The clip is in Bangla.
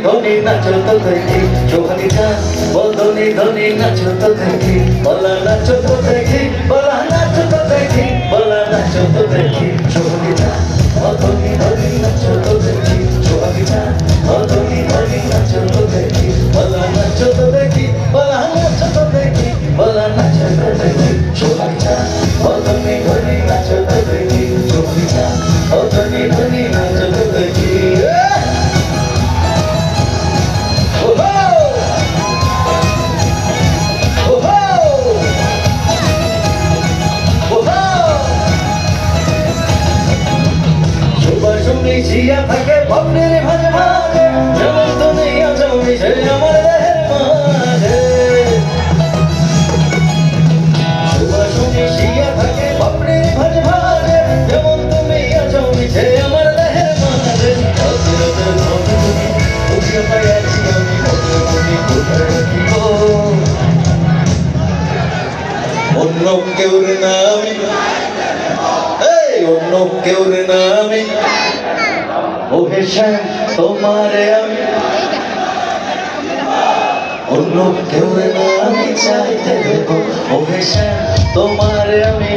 ধনি নাচো তো দেখি সোহানি গান বদনি ধনি নাচো তো দেখি বলা নাচো তো দেখি বলা নাচো তো দেখি বলা নাচো তো দেখি সোহানি গান বদনি ধনি নাচো তো দেখি সোহানি গান বদনি ধনি নাচো তো দেখি বলা নাচো তো দেখি বলা নাচো তো দেখি বলা নাচো তো দেখি জিয়া থাকে ভগ্নের ভাজে ভাজে যেমন আছো মিশে আমার দেহের মাঝে। সুবাসুনি জিয়া থাকে ভগ্নের আমার দেহের মাঝে। অন্য কেউ না অন্য কেউ ও হেসেন তোমারে আমি অন্য কেউ আমি চাইতে দেব। ও হেসেন তোমারে আমি